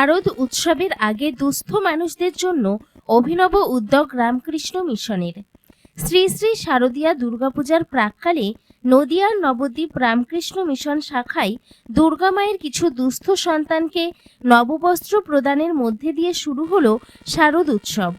শারদ উৎসবের আগে দুস্থ মানুষদের জন্য অভিনব উদ্যোগ রামকৃষ্ণ মিশনের। শ্রী শ্রী শারদীয়া দুর্গাপূজার প্রাককালে নদিয়ার নবদ্বীপ রামকৃষ্ণ মিশন শাখায় দুর্গামায়ের কিছু দুস্থ সন্তানকে নববস্ত্র প্রদানের মধ্যে দিয়ে শুরু হলো শারদ উৎসব।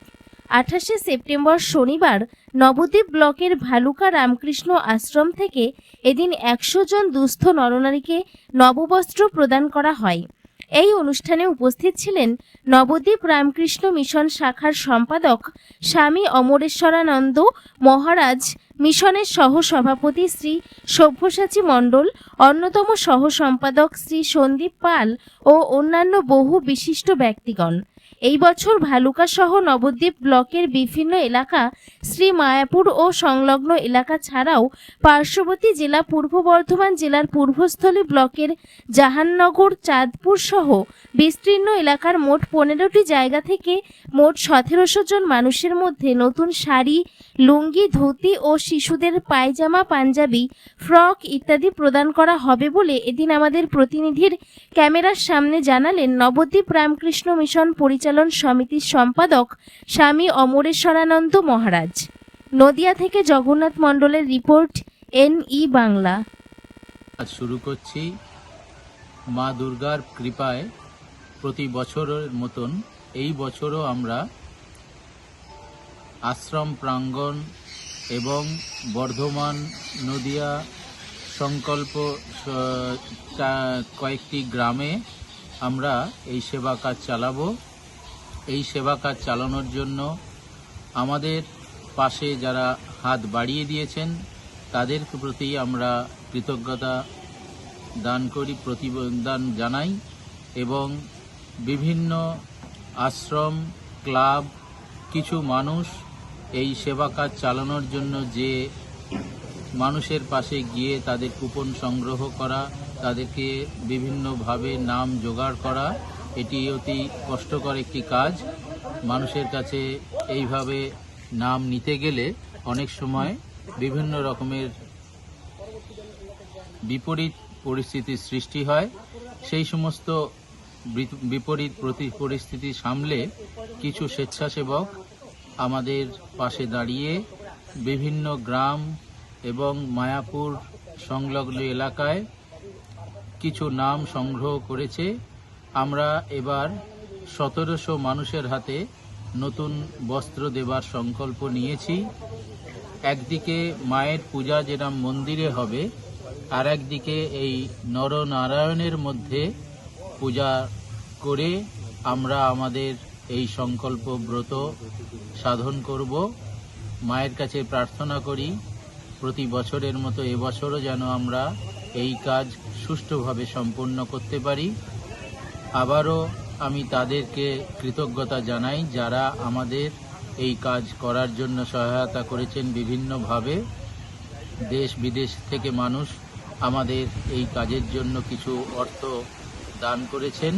আঠাশে সেপ্টেম্বর শনিবার নবদ্বীপ ব্লকের ভালুকা রামকৃষ্ণ আশ্রম থেকে এদিন একশো জন দুস্থ নরনারীকে নববস্ত্র প্রদান করা হয়। এই অনুষ্ঠানে উপস্থিত ছিলেন নবদ্বীপ রামকৃষ্ণ মিশন শাখার সম্পাদক স্বামী অমরেশ্বরানন্দ মহারাজ, মিশনের সহ সভাপতি শ্রী সভ্যসাচী মণ্ডল, অন্যতম সহ সম্পাদক শ্রী সন্দীপ পাল ও অন্যান্য বহু বিশিষ্ট ব্যক্তিগণ। এই বছর ভালুকা সহ নবদ্বীপ ব্লকের বিভিন্ন এলাকা শ্রী মায়াপুর ও সংলগ্ন এলাকা ছাড়াও পার্শ্ববর্তী জেলা পূর্ব বর্ধমান জেলার পূর্বস্থলী ব্লকের জাহাননগর চাঁদপুর সহ বিস্তীর্ণ এলাকার মোট পনেরোটি জায়গা থেকে মোট সতেরোশো জন মানুষের মধ্যে নতুন শাড়ি, লুঙ্গি, ধুতি ও শিশুদের পায়জামা, পাঞ্জাবি, ফ্রক ইত্যাদি প্রদান করা হবে বলে এদিন আমাদের প্রতিনিধির ক্যামেরার সামনে জানালেন নবদ্বীপ রামকৃষ্ণ মিশন পরিচালন সমিতির সম্পাদক স্বামী অমরেশ্বরানন্দ মহারাজ। নদিয়া থেকে জগন্নাথ মণ্ডলের রিপোর্ট এন ই বাংলা। আজ শুরু করছি মা দুর্গার কৃপায় প্রতি বছরের মতন এই বছরও আমরা আশ্রম প্রাঙ্গণ এবং বর্ধমান নদিয়া সংকল্প কয়েকটি গ্রামে আমরা এই সেবা কাজ চালাবো। এই সেবা কাজ চালানোর জন্য আমাদের পাশে যারা হাত বাড়িয়ে দিয়েছেন, তাদের প্রতি আমরা কৃতজ্ঞতা দান করি, প্রতিদান জানাই এবং বিভিন্ন আশ্রম, ক্লাব, কিছু মানুষ এই সেবা কাজ চালানোর জন্য যে মানুষের পাশে গিয়ে তাদের কুপন সংগ্রহ করা, তাদেরকে বিভিন্নভাবে নাম জোগাড় করা এটি অতি কষ্টকর একটি কাজ। মানুষের কাছে এইভাবে নাম নিতে গেলে অনেক সময় বিভিন্ন রকমের বিপরীত পরিস্থিতির সৃষ্টি হয়। সেই সমস্ত বিপরীত প্রতি পরিস্থিতি সামলে কিছু স্বেচ্ছাসেবক আমাদের পাশে দাঁড়িয়ে বিভিন্ন গ্রাম এবং মায়াপুর সংলগ্ন এলাকায় কিছু নাম সংগ্রহ করেছে। আমরা এবার সতেরোশো মানুষের হাতে নতুন বস্ত্র দেবার সংকল্প নিয়েছি। একদিকে মায়ের পূজা যেরকম মন্দিরে হবে, আর একদিকে এই নরনারায়ণের মধ্যে পূজা করে আমরা আমাদের এই সংকল্প ব্রত সাধন করব। মায়ের কাছে প্রার্থনা করি, প্রতি বছরের মতো এবছরও যেন আমরা এই কাজ সুষ্ঠুভাবে সম্পন্ন করতে পারি। আবারও আমি তাদেরকে কৃতজ্ঞতা জানাই যারা আমাদের এই কাজ করার জন্য সহায়তা করেছেন বিভিন্নভাবে। দেশ বিদেশ থেকে মানুষ আমাদের এই কাজের জন্য কিছু অর্থ দান করেছেন।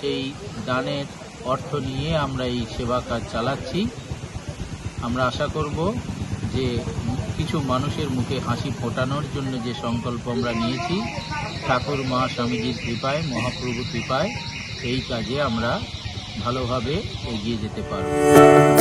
সেই দানের অর্থ নিয়ে আমরা এই সেবা কাজ চালাচ্ছি। আমরা আশা করব যে কিছু মানুষের মুখে হাসি ফোটানোর জন্য যে সংকল্প আমরা নিয়েছি, ঠাকুর মা স্বামীজির কৃপায় মহাপ্রভু কৃপায়, এই কাজে আমরা ভালোভাবে এগিয়ে যেতে পারব।